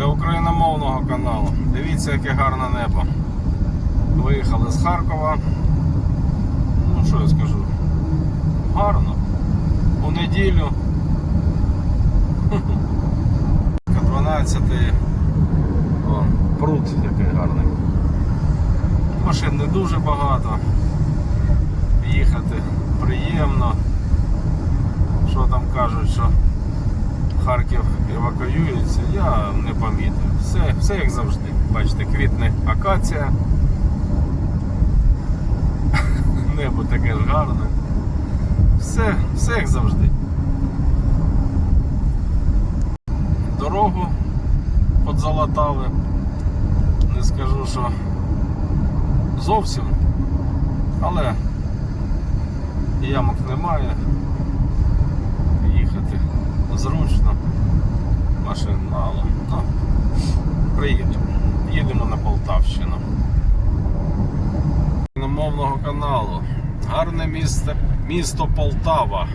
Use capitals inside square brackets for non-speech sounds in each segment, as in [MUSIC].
для україномовного каналу. Дивіться, яке гарне небо. Виїхали з Харкова. Ну що я скажу? Гарно. У неділю. 12 О, пруд який гарний. Машин не дуже багато. Їхати приємно. Що там кажуть, що Харків евакуюється, я помітив. Все, все як завжди. Бачите, квітне акація. [LAUGHS] Небо таке ж гарне. Все, все як завжди. Дорогу подзалатали. Не скажу, що зовсім, але ямок немає. Їхати зручно, машин мало. Ну, приїдемо. Їдемо на Полтавщину. Мовного каналу. Гарне місто, місто Полтава.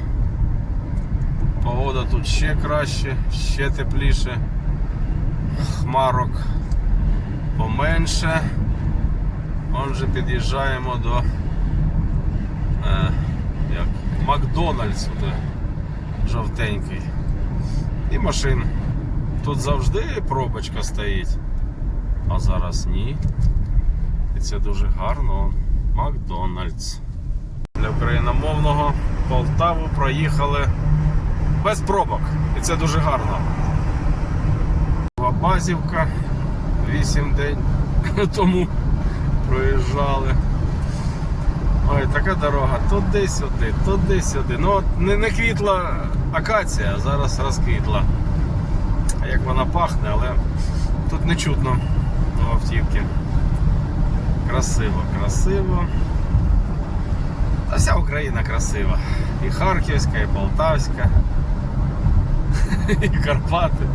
Погода тут ще краще, ще тепліше. Хмарок поменше. Отже, під'їжджаємо до е, як, Макдональдсу, де жовтенький. І машин. Тут завжди пробочка стоїть. А зараз ні. І це дуже гарно. Макдональдс. Для україномовного Полтаву проїхали без пробок. І це дуже гарно. Базівка 8 день [LAUGHS] тому проїжджали. Ой, така дорога, туди-сюди, туди-сюди. Ну от не, не квітла акація, а зараз розквітла. Як вона пахне, але тут не чутно до автівки. Красиво, красиво. Та вся Україна красива. І Харківська, і Полтавська, [LAUGHS] і Карпати.